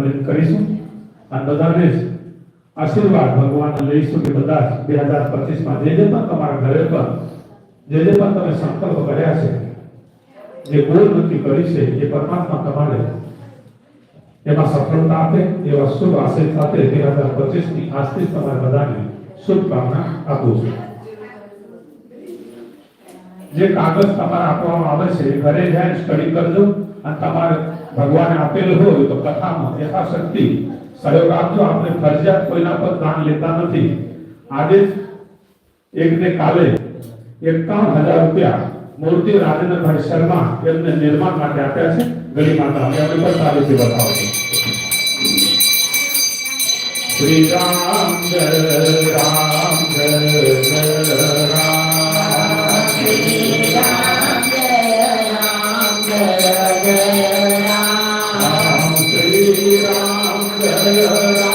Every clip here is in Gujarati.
પ્રજ્વલિત કરીશું. અને બધાને આશીર્વાદ ભગવાન લઈશું કે બધા બે હજાર પચીસમાં જે જે પણ તમારા ઘરે પર જે જે પણ તમે સંકલ્પ કર્યા છે, જે ગોલ નક્કી કરી છે, એ પરમાત્મા તમારે એમાં સફળતા આપે, એવા શુભ આશય સાથે બે હજાર પચીસની આજથી તમારા બધાને શુભકામના આપું છું. જે કાગળ તમારે આપવામાં આવે છે ઘરે જઈને સ્ટડી કરજો, અને તમારે ભગવાને આપેલ હોય તો કથામાં યથાશક્તિ. સહયોગ આપજો, આપણે ફરજિયાત કોઈના પર દાન લેતા નથી. આજે જ એક ને કાલે એકાવન હજાર રૂપિયા મૂર્તિ રાજેન્દ્રભાઈ શર્મા એમને નિર્માણ માટે આપ્યા છે. ગળી માતા એમને પણ તારીખથી બતાવો. શ્રી રામ રામ રામ. રામ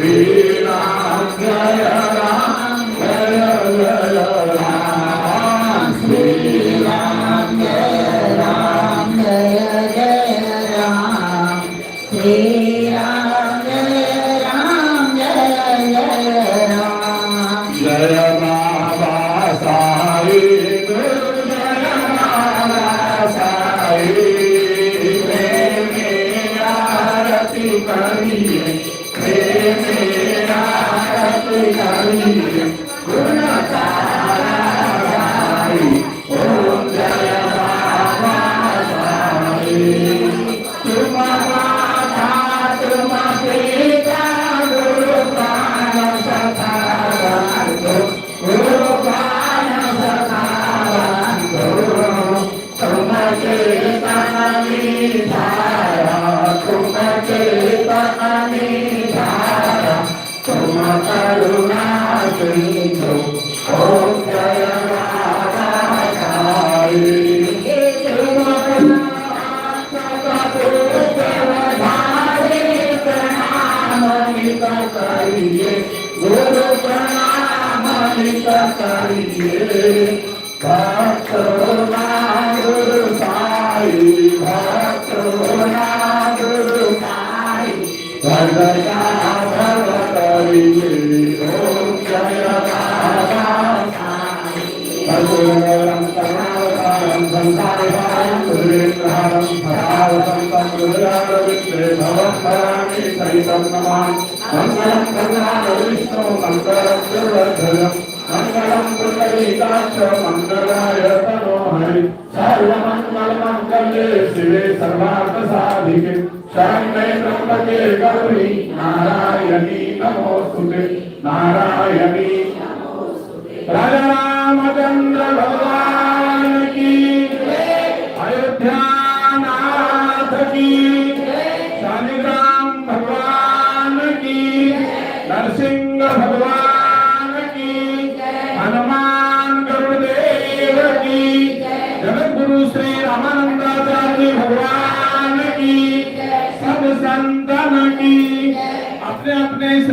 જય नमामि मङ्गलं करुणां विष्णु मङ्गलं सर्वधनम् मङ्गलाय तनोहरि सर्वमङ्गलमङ्गले शिवे सर्वार्थसाधिके शरण्ये त्र्यम्बके गौरी नारायणी नमोऽस्तुते नारायणी राजरामचन्द्र भगवान्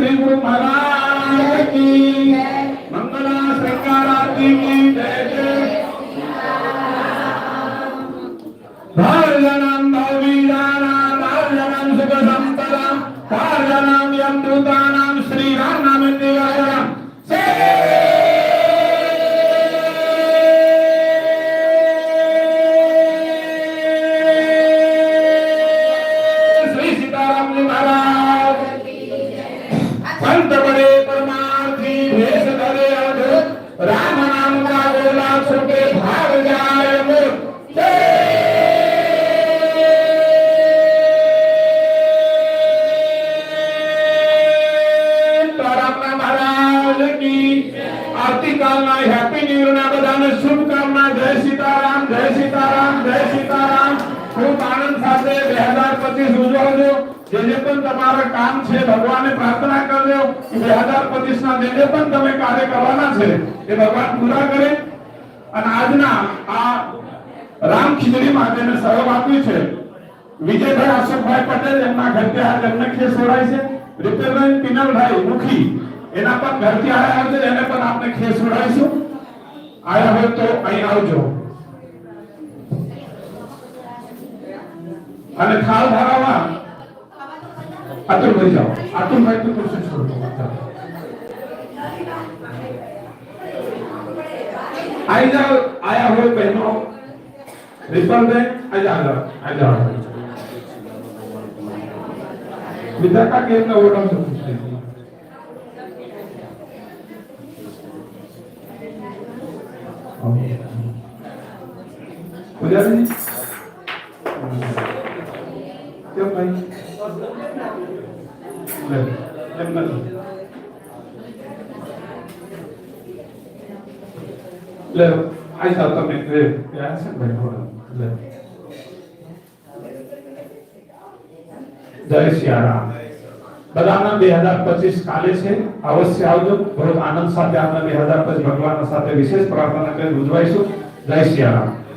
with my સીતારામ, જય સીતારામ જય સીતારામ. ખૂબ આનંદ સાથે બે હજાર પચીસ ઉજવજો જે જે પણ તમારા કામ છે, ભગવાનને પ્રાર્થના કરજો. બે હજાર પચીસ ના જે જે પણ તમે કાર્ય કરવાના છે, એ ભગવાન પૂરા કરે. અને આજના આ રામ ખીચડી માટેને સહયોગ આપ્યું છે. વિજયભાઈ અશોકભાઈ પટેલ એમના ઘરથી આ લગ્ન ખેસ જોડાય છે. રિપેરમેન્ટ પિનલભાઈ મુખી, એના પણ ઘરથી આવ્યા છે, એને પણ આપણે ખેસ જોડાઈશું આયા હોય તો અહીં આવજો. અને થાળ ભરાવા. અતુલભાઈ જાઓ. અતુલભાઈ તો ખુરશી છોડો આઈ જાઓ, આયા હોય બહેનો. રિપલબેન આઈ જાઓ આઈ જાઓ. વિધાતા કેમ ના ઓળખ છે પૂજારી કેમ ભાઈ એમ નથી લે આઈ જાઓ તમે લે ત્યાં છે ભાઈ થોડા લે જય સિયારામ બધાના બે હજાર પચીસ કાલે છે અવશ્ય આવજો બહુ આનંદ સાથે આપણે બે હજાર પચીસ ભગવાન સાથે વિશેષ પ્રાર્થના કરી ઉજવાઈશું જય સિયારામ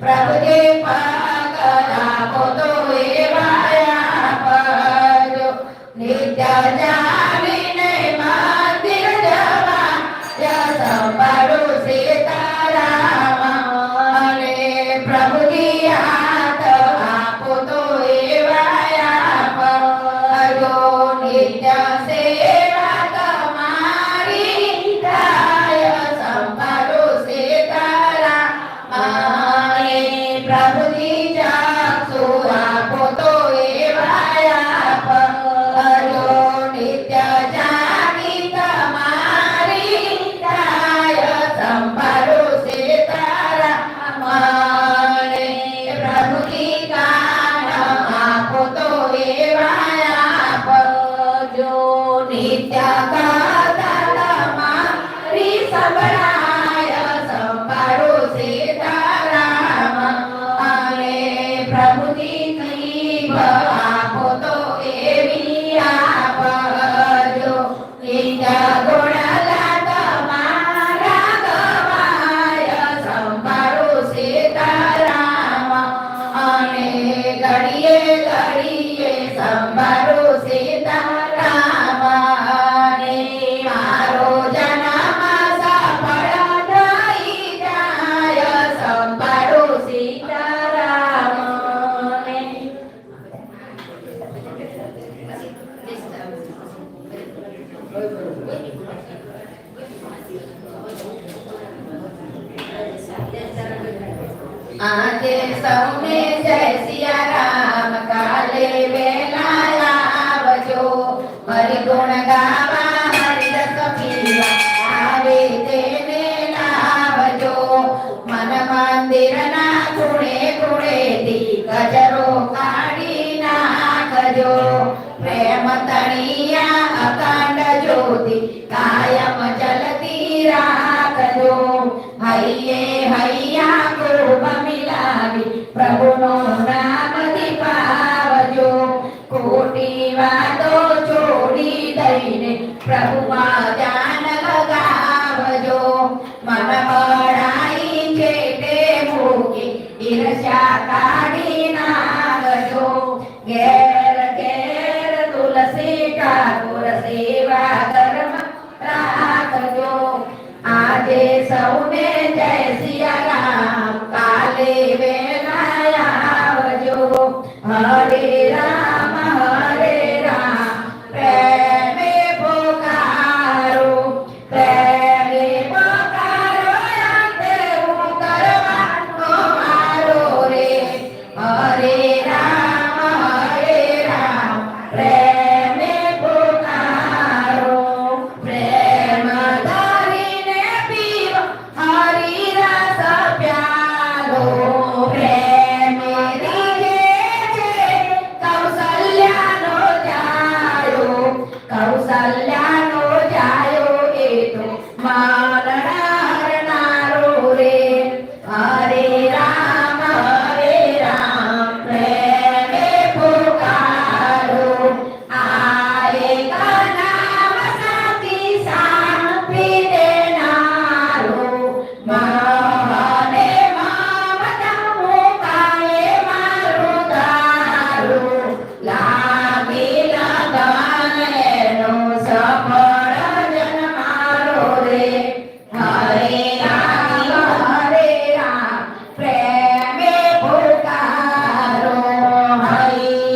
para